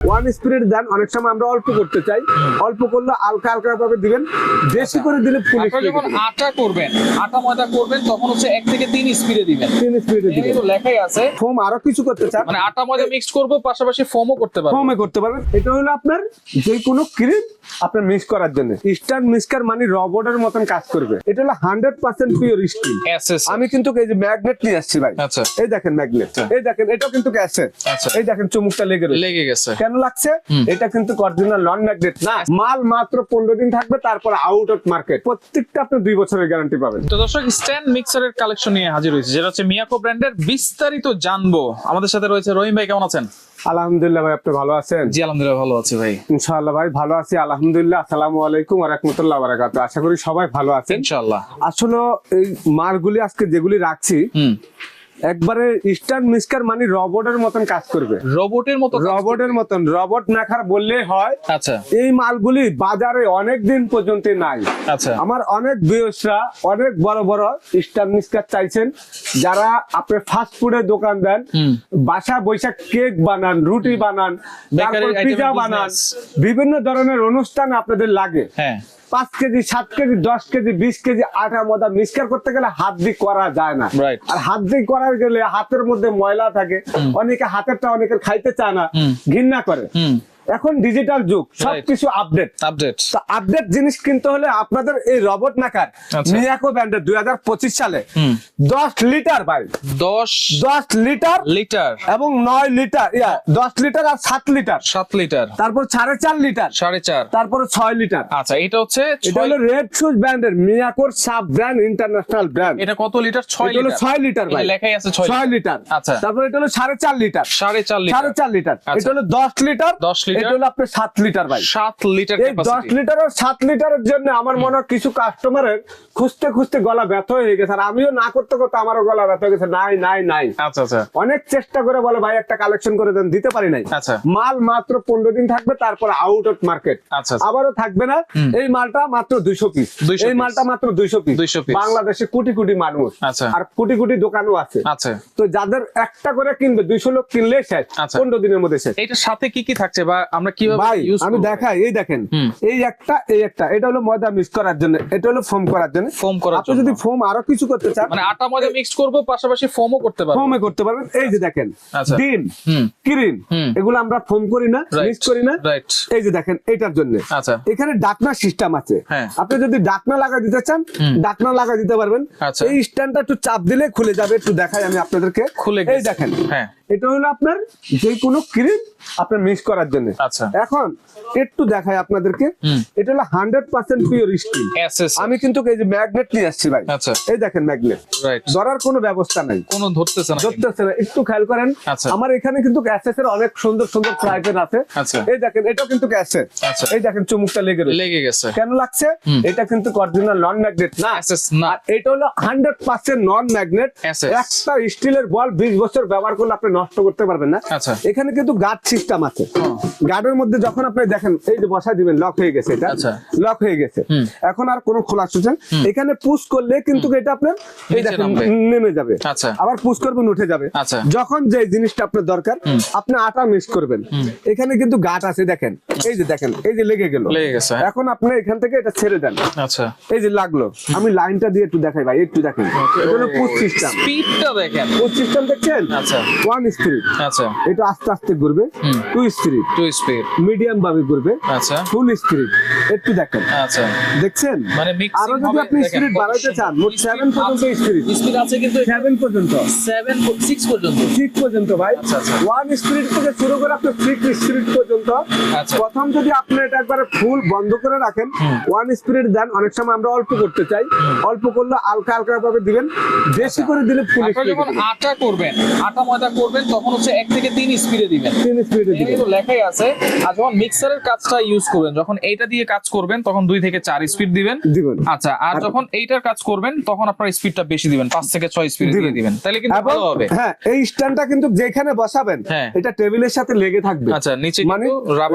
One spirit দেন অনেক সময় আমরা অল্প করতে চাই। অল্প করলে হালকা হালকা ভাবে দিবেন। বেশি করে দিলে ফুল যখন আটা করবেন আটা ময়দা করবেন তখন হচ্ছে এক থেকে তিন স্পিডে দিবেন। তিন স্পিডে দিবেন। কিন্তু লেখাই আছে। ফোম আরও কিছু করতে চান। মানে আটা ময়দা মিক্স করব পাশাপাশি ফোমও করতে পারবেন ফোমে করতে পারবেন। এটা হলো আপনার যে কোনো ক্রিম আপনার মিক্স করার জন্য। স্টার মিক্সকার মানে রবটের মতন কাজ করবে। এটা হলো হান্ড্রেড পার্সেন্ট পিওর স্টিল আমি কিন্তু এই যে ম্যাগনেট নিয়ে আসছি ভাই। আচ্ছা। এই দেখেন ম্যাগনেট এই দেখেন এটাও কিন্তু ক্যাসেট আচ্ছা। এই দেখেন চুমুকটা লেগে লেগে গেছে। কেন লাগছে? এটা কিন্তু অরিজিনাল নন ম্যাগনেট না। মাল মাত্র পনেরো দিন থাকবে তারপর আউট অফ মার্কেট প্রত্যেকটা আপনি দুই বছরের গ্যারান্টি পাবেন। তো দর্শক স্ট্যান্ড মিক্সারের কালেকশন নিয়ে হাজির হয়েছে। যেটা হচ্ছে মিয়াকো ব্র্যান্ডের বিস্তারিত জানব। আমাদের সাথে রয়েছে রহিম ভাই কেমন আছেন? আলহামদুলিল্লাহ ভাই আপনি ভালো আছেন? জি আলহামদুলিল্লাহ ভালো আছি ভাই। ইনশাআল্লাহ ভাই ভালো আছি আলহামদুলিল্লাহ আসসালামু আলাইকুম ওয়া রাহমাতুল্লাহি ওয়া বারাকাতুহু আশা করি সবাই ভালো আছেন। ইনশাআল্লাহ। আসলে এই মারগুলি আজকে যেগুলি রাখছি হুম। একবারে ইস্টার্ন মিস্কার মানে রবটের মতন কাজ করবে। রোবটের মতো রবটের মতন রবট মেকার বললে হয় আচ্ছা। এই মালগুলি বাজারে অনেক দিন পর্যন্ত নাই। আচ্ছা। আমার অনেক বিয়সরা অনেক বড় বড় স্টার্ন মিস্কার চাইছেন যারা আপনি ফাস্ট ফুডের দোকান দেন বাসা বৈশাখ কেক বানান রুটি বানান তারপর পিজা বানান বিভিন্ন ধরনের অনুষ্ঠান আপনাদের লাগে। হ্যাঁ। পাঁচ কেজি সাত কেজি দশ কেজি বিশ কেজি আটা মদা মিসকার করতে গেলে হাত দিয়ে করা যায় না। আর হাত দিয়ে করার গেলে হাতের মধ্যে ময়লা থাকে। অনেকে হাতেরটা অনেকের খাইতে চায় না। ঘৃণা করে। এখন ডিজিটাল যুগ সবকিছু আপডেট আপডেট তো আপডেট জিনিস কিনতে হলে আপনাদের এই রবট নাকার। মিয়াকো ব্র্যান্ডের দুই হাজার পঁচিশ সালে দশ লিটার ভাই। দশ দশ লিটার লিটার এবং নয় লিটার ইয়া দশ লিটার আর সাত লিটার সাত লিটার তারপর সাড়ে চার লিটার সাড়ে চার। তারপরে ছয় লিটার আচ্ছা এটা হচ্ছে এটা হলো রেড শুজ ব্র্যান্ডের মিয়াকোর সাব ব্র্যান্ড ইন্টারন্যাশনাল ব্র্যান্ড এটা কত লিটার ছয় লিটার ছয় লিটার ভাই। লেখাই আছে ছয় লিটার। আচ্ছা। তারপর এটা হলো সাড়ে চার লিটার সাড়ে চার লিটার সাড়ে চার লিটার আচ্ছা। এটা হলো দশ লিটার 10 লিটার। এটা হলো আপনার সাত লিটার ভাই লিটার লিটার আর লিটারের জন্য আমার মনে হয় কিছু কাস্টমারের খুঁজতে খুঁজতে গলা ব্যথা হয়ে গেছে। আর আমিও না করতে করতে আমারও গলা ব্যথা হয়ে গেছে। নাই নাই নাই। আচ্ছা আচ্ছা। অনেক চেষ্টা করে বলে ভাই একটা কালেকশন করে দেন। দিতে পারি নাই। আচ্ছা। মাল মাত্র পনেরো দিন থাকবে তারপর আউট অফ মার্কেট আচ্ছা, আচ্ছা। আবারও থাকবে না। এই মালটা মাত্র দুইশো পিস এই মালটা মাত্র দুইশো পিস 200 piece। বাংলাদেশে কোটি কোটি মানুষ। আচ্ছা। আর কোটি কোটি দোকানও আছে। আচ্ছা। তো যাদের একটা করে কিনবে দুইশো লোক কিনলে শেষ। আচ্ছা। পনেরো দিনের মধ্যে শেষ। এটার সাথে কি কি থাকছে বা আমরা কীভাবে ভাই আমি দেখাই এই দেখেন এই একটা এই একটা এটা হলো ময়দা মিক্স করার জন্য এটা হলো ফোম করার জন্য। ফোম করার আপনি যদি ফোম আরও কিছু করতে চান মানে আটা ময়দা মিক্স করব পাশাপাশি ফোমও করতে পারব। ফোমে করতে পারবেন। এই যে দেখেন আচ্ছা। ডিম ক্রিম এগুলো আমরা ফোম করি না মিক্স করি না। রাইট এই যে দেখেন এটার জন্য। আচ্ছা। এখানে ডাকনা সিস্টেম আছে। হ্যাঁ। আপনি যদি ডাকনা লাগা দিতে চান ডাকনা লাগা দিতে পারবেন। আচ্ছা। এই স্ট্যান্ডটা একটু চাপ দিলে খুলে যাবে একটু দেখাই আমি আপনাদেরকে। খুলে এই দেখেন। হ্যাঁ। এটা হলো আপনার যে কোনো ক্রিম আপনার মিক্স করার জন্য। আচ্ছা। এখন একটু দেখাই আপনাদেরকে। এটা হলো হান্ড্রেড পার্সেন্ট পিওর স্টিল আমি কিন্তু এই যে ম্যাগনেট নিয়ে আসছি ভাই। আচ্ছা। এই দেখেন ম্যাগনেট ধরার কোনো ব্যবস্থা নাই। কোনো ধরতেছে না। ধরতেছে না। একটু খেয়াল করেন। আচ্ছা। আমার এখানে কিন্তু গ্যাসেস এর অনেক সুন্দর সুন্দর ফ্রাইপ্যান আছে। এই দেখেন এটাও কিন্তু আচ্ছা। এই দেখেন চুমুকটা লেগে লেগে গেছে। কেন লাগছে? এটা কিন্তু অরিজিনাল নন ম্যাগনেট না। এটা হলো হান্ড্রেড পার্সেন্ট নন ম্যাগনেট একটা স্টিলের বল বিশ বছর ব্যবহার করলে আপনি নষ্ট করতে পারবেন না। এখানে কিন্তু গার্ড সিস্টেম আছে। গার্ডের মধ্যে যখন আপনি দেখেন এই যে বসা দিবেন লক হয়ে গেছে এটা। আচ্ছা। লক হয়ে গেছে। এখন আর কোনো খোলা সুযোগ এখানে পুশ করলে কিন্তু এটা আপনার এই দেখেন নেমে যাবে। আচ্ছা। আবার পুশ করবেন উঠে যাবে। আচ্ছা। যখন যে জিনিসটা আপনার দরকার আপনি আটা মিক্স করবেন। এখানে কিন্তু গাঁট আছে দেখেন। এই যে দেখেন এই যে লেগে গেল। লেগে গেছে হ্যাঁ। এখন আপনি এখান থেকে এটা ছেড়ে দেন। আচ্ছা। এই যে লাগল। আমি লাইনটা দিয়ে একটু দেখাই ভাই একটু দেখেন এটা হলো পুশ সিস্টেম স্পিডটা দেখেন। পুশ সিস্টেম দেখছেন? আচ্ছা। ওয়ান স্পিরিট আচ্ছা। এটা আস্তে আস্তে ঘুরবে। Two spirit two speed medium ভাবে ঘুরবে। আচ্ছা। ফুল স্পিরিট একটু দেখেন। আচ্ছা। দেখছেন? মানে mixing আরও যদি আপনি দেখেন, স্পিরিট কত বাড়াইতে সুন্দর। চান মোট Speed পর্যন্ত আছে- স্পিড আছে কিন্তু সেভেন পর্যন্ত। সেভেন সিক্স পর্যন্ত। সিক্স পর্যন্ত ভাই। আচ্ছা, আচ্ছা। ওয়ান স্পিরিট থেকে শুরু করে আপনি সিক্স স্পিরিট পর্যন্ত। আচ্ছা। প্রথম যদি আপনি এটা একবারে ফুল বন্ধ করে রাখেন ওয়ান স্পিরিট দেন অনেক সময় আমরা অল্প করতে চাই। অল্প করলে হালকা হালকা ভাবে দিবেন। বেশি করে দিলে ফুল যখন আটা করবেন আটা ময়দা করবেন তখন হচ্ছে এক থেকে তিন স্পিডে দিবেন। তিন স্পিরিটে এখানে দিবেন। লেখাই আছে। আর যখন মিক্সারের কাজটা ইউজ করবেন যখন এইটা দিয়ে কাজ করবেন তখন দুই থেকে চার স্পিড দিবেন দিবেন আচ্ছা আর যখন এইটার কাজ করবেন তখন আপনার স্পিডটা বেশি দিবেন পাঁচ থেকে ছয় স্পিড দিয়ে দিবেন। তাহলে কিন্তু ভালো হবে হ্যাঁ এই স্ট্যান্ডটা কিন্তু যেখানে বসাবেন হ্যাঁ। এটা টেবিলের সাথে লেগে থাকবে আচ্ছা, নিচে মানে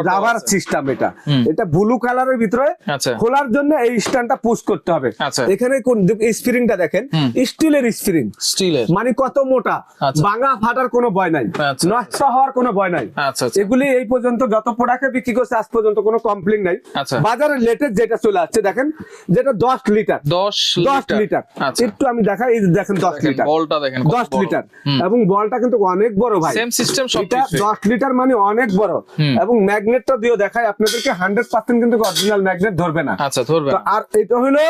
রাবার সিস্টেম এটা এটা ব্লু কালারের ভিতরে আচ্ছা। খোলার জন্য এই স্ট্যান্ডটা পুশ করতে হবে আচ্ছা। এখানে কোন স্প্রিংটা দেখেন। স্টিলের স্প্রিং স্টিলের মানে কত মোটা আচ্ছা। ভাঙা ফাটার কোনো ভয় নাই আচ্ছা। নষ্ট হওয়ার কোনো ভয় নাই আচ্ছা আচ্ছা এগুলি এই পর্যন্ত পর্যন্ত যত প্রোডাক্টে বিক্রি করছে আজ পর্যন্ত কোনো কমপ্লেন নাই। আচ্ছা। বাজারে লেটেস্ট যেটা চলে আসছে দেখেন যেটা দশ লিটার দশ দশ লিটার আচ্ছা। একটু আমি দেখাই এই দেখেন দশ লিটার বলটা দেখেন দশ লিটার এবং বলটা কিন্তু অনেক বড় ভাই। সেম সিস্টেম এটা দশ লিটার মানে অনেক বড়। এবং ম্যাগনেটটা দিয়েও দেখায় আপনাদেরকে হান্ড্রেড পার্সেন্ট কিন্তু অরিজিনাল ম্যাগনেট ধরবে না। আচ্ছা ধরবে তো আর এটা হলো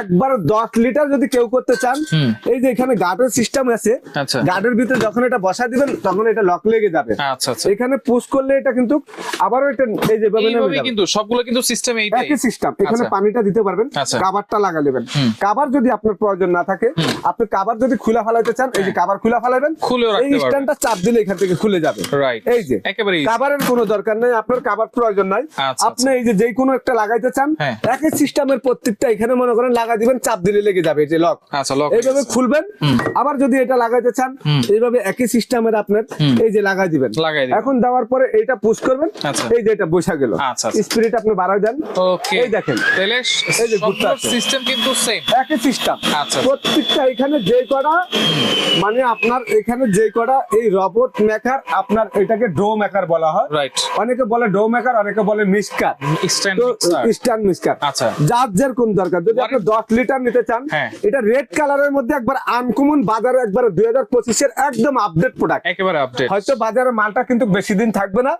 একবার দশ লিটার যদি কেউ করতে চান এই যে এখানে গার্ডের সিস্টেম আছে আচ্ছা। গার্ডের ভিতরে যখন এটা বসা দিবেন তখন এটা লক লেগে যাবে। আচ্ছা আচ্ছা। এখানে পুশ করলে এটা কিন্তু আবারও এটা এই যে কিন্তু সবগুলো কিন্তু সিস্টেম এইটাই। একই সিস্টেম এখানে আচ্ছা। পানিটা দিতে পারবেন আচ্ছা। কাভারটা লাগা নেবেন। হুম। কাভার যদি আপনার প্রয়োজন না থাকে আপনি কাভার যদি খুলে ফেলাইতে চান এই যে কাভার খুলে ফেলাবেন রাখতে এই স্ট্যান্ডটা চাপ দিলে এখান থেকে খুলে যাবে। রাইট এই যে একেবারে। কাভারের কোনো দরকার নেই আপনার কাভার প্রয়োজন নাই। আচ্ছা, আপনি এই যে যেই কোনো একটা লাগাইতে চান হ্যাঁ। একই সিস্টেমের প্রত্যেকটা এখানে মনে করেন লাগা দিবেন চাপ দিলে লেগে যাবে এই যে লক আচ্ছা লক এইভাবে খুলবেন আবার যদি এটা লাগাইতে চান এইভাবে একই সিস্টেমের আপনার এই যে লাগাই দিবেন। এখন দেওয়ার পরে এইটা পুশ করবেন। আচ্ছা। এই যে এটা বসা গেল। আচ্ছা, আচ্ছা। স্পিরিট আপনি বাড়াই দেন। ওকে এই দেখেন। তাহলে এই যে সিস্টেম কিন্তু সেম একই সিস্টেম আচ্ছা। প্রত্যেকটা এখানে যে কটা মানে আপনার এখানে যে কটা এই রবট মেকার আপনার এটাকে ডো মেকার বলা হয়। রাইট অনেকে বলে ডো মেকার অনেকে বলে মিসকার স্ট্যান্ড মিসকার আচ্ছা। যার যার কোন দরকার। যদি আপনি দশ লিটার নিতে চান হ্যাঁ। এটা রেড কালারের মধ্যে একবার আনকমন বাজারে একবার দুই হাজার পঁচিশের একদম আপডেট প্রোডাক্ট একেবারে আপডেট হয়তো বাজারে মালটা কিন্তু বেশি দিন থাকবে না।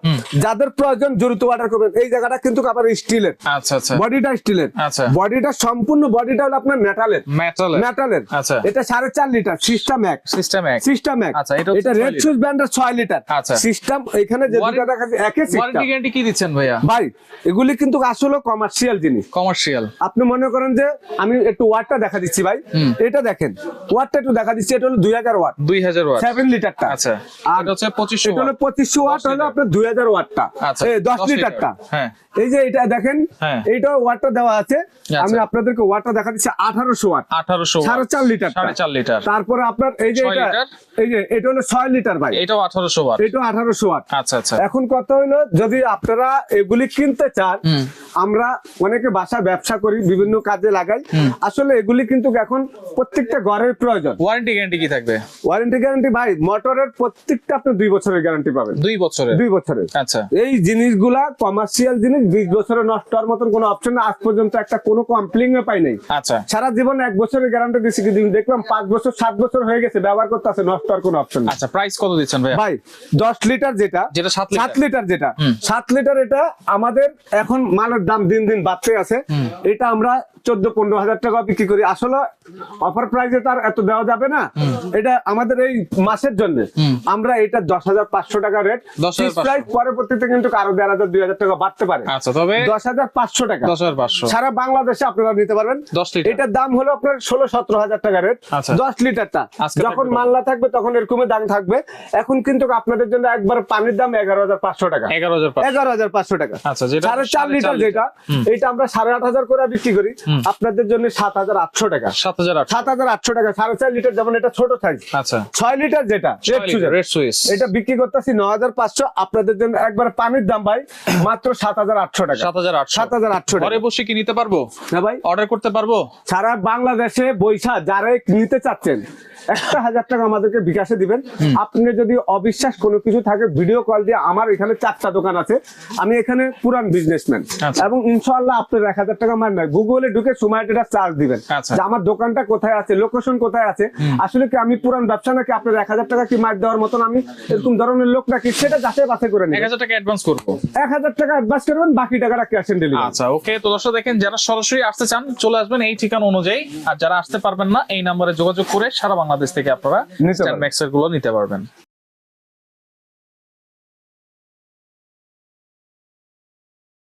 যাদের প্রয়োজন দ্রুত অর্ডার করবেন। এই জায়গাটা কিন্তু আবার স্টিলের। আচ্ছা আচ্ছা। বডিটা স্টিলের। আচ্ছা। বডিটা সম্পূর্ণ বডিটা হলো আপনার মেটালের মেটাল মেটালের আচ্ছা। এটা সাড়ে চার লিটার সিস্টেম এক। সিস্টেম এক। সিস্টেম এক। আচ্ছা, এটা এটা রেড। সুইচ ব্র্যান্ডের ছয় লিটার আচ্ছা। সিস্টেম এখানে যে দুটো দেখা যাচ্ছে একই ওয়ারেন্টি গ্যারান্টি কি দিচ্ছেন ভাইয়া? ভাই এগুলি কিন্তু আসলে কমার্শিয়াল জিনিস। কমার্শিয়াল আপনি মনে করেন যে আমি একটু ওয়াটটা দেখা দিচ্ছি ভাই। এটা দেখেন ওয়াটটা একটু দেখা দিচ্ছি এটা হলো দুই হাজার ওয়াট দুই হাজার ওয়াট সেভেন লিটারটা আচ্ছা। আর হচ্ছে পঁচিশশো এটা হলো পঁচিশশো ওয়াট হলো আপনার দুই হাজার ওয়াটটা। আচ্ছা দশ দশ লিটারটা। হ্যাঁ। এই যে এটা দেখেন হ্যাঁ। এইটা ওয়াটটা দেওয়া আছে। আচ্ছা। আমি আপনাদেরকে ওয়াটটা দেখা দিচ্ছি আঠারোশো ওয়াট। আঠারোশো সাড়ে চার লিটার সাড়ে চার লিটার। তারপরে আপনার এই যে এটা এই যে এটা হলো ছয় লিটার ভাই। এটাও আঠারোশো ওয়াট। এটা আঠারোশো ওয়াট। আচ্ছা আচ্ছা। এখন কত হইল যদি আপনারা এগুলি কিনতে চান আমরা অনেকে বাসা ব্যবসা করি বিভিন্ন কাজে লাগাই। আসলে এগুলি কিন্তু এখন প্রত্যেকটা ঘরের প্রয়োজন। ওয়ারেন্টি গ্যারান্টি কি থাকবে? ওয়ারেন্টি গ্যারান্টি ভাই মোটরের প্রত্যেকটা আপনি দুই বছরের গ্যারান্টি পাবেন। দুই বছরের? দুই বছরের। আচ্ছা। এই জিনিসগুলা কমার্শিয়াল জিনিস বিশ বছরে নষ্ট হওয়ার মতন কোনো অপশন আজ পর্যন্ত একটা কোনো কমপ্লেন পাই নাই। আচ্ছা। সারা জীবন এক বছরের গ্যারান্টি দিচ্ছি কিন্তু দেখলাম পাঁচ বছর সাত বছর হয়ে গেছে ব্যবহার করতে আছে নষ্ট হওয়ার কোনো অপশন আচ্ছা প্রাইস কত দিচ্ছেন ভাইয়া? ভাই দশ লিটার যেটা যেটা সাত লিটার। যেটা। সাত লিটার এটা আমাদের এখন মালের দাম দিন দিন বাড়তে আছে। এটা আমরা চোদ্দ পনেরো হাজার টাকা বিক্রি করি। আসলে অফার প্রাইসে তার এত দেওয়া যাবে না। এটা আমাদের এই মাসের জন্য। আমরা এটা দশ হাজার পাঁচশো টাকা রেট প্রাইস পরবর্তীতে কিন্তু আরও দেড় হাজার দুই হাজার টাকা বাড়তে পারে। আচ্ছা তবে দশ হাজার পাঁচশো টাকা। দশ হাজার পাঁচশো। সারা বাংলাদেশে আপনারা নিতে পারবেন। দশ লিটার। এটার দাম হলো আপনার ষোলো সতেরো হাজার টাকা রেট আচ্ছা। দশ লিটারটা। যখন মাল্লা থাকবে তখন এরকমের দাম থাকবে। এখন কিন্তু আপনাদের জন্য একবার পানির দাম এগারো হাজার পাঁচশো টাকা। এগারো হাজার পাঁচশো। এগারো হাজার পাঁচশো টাকা। আচ্ছা, সাড়ে চার লিটার যেটা এটা আমরা সাড়ে আট হাজার করে বিক্রি করি। আপনাদের জন্য সাত হাজার আটশো টাকা। সাত হাজার আটশো। সাত হাজার আটশো টাকা সাড়ে চার লিটার যেমন এটা ছোট সাইজ আচ্ছা। ছয় লিটার যেটা রেড সুইচ এটা বিক্রি করতেছি ন হাজার পাঁচশো। আপনাদের জন্য একবার পানির দাম ভাই মাত্র সাত হাজার আটশো টাকা। সাত হাজার আটশো। সাত হাজার আটশো টাকা। ঘরে বসে কি নিতে পারব? হ্যাঁ ভাই। অর্ডার করতে পারব? সারা বাংলাদেশে বৈশা যারা নিতে চাচ্ছেন একটা হাজার টাকা আমাদেরকে বিকাশে দিবেন। আপনি যদি অবিশ্বাস কোনো কিছু থাকে ভিডিও কল দিয়ে আমার এখানে চারটা দোকান আছে। আমি এখানে পুরান বিজনেসম্যান আচ্ছা। এবং ইনশাআল্লাহ আপনার এক হাজার টাকা মার নয় গুগলে ঢুকে সুমাইটেটা চার্জ দিবেন। আচ্ছা। যে আমার দোকানটা কোথায় আছে লোকেশন কোথায় আছে? আসলে কি আমি পুরান ব্যবসা নাকি আপনার এক হাজার টাকা কি মার দেওয়ার মতন আমি এরকম ধরনের লোক নাকি? সেটা যাচাই বাছাই করে এক হাজার টাকা অ্যাডভান্স করব। এক হাজার টাকা অ্যাডভান্স করবেন বাকি টাকাটা ক্যাশ অন ডেলিভারি আচ্ছা ওকে তো দর্শক দেখেন যারা সরাসরি আসতে চান চলে আসবেন এই ঠিকানা অনুযায়ী। আর যারা আসতে পারবেন না এই নাম্বারে যোগাযোগ করে সারা বাংলাদেশ থেকে আপনারা পারবেন। গুলো নিতে পারবেন।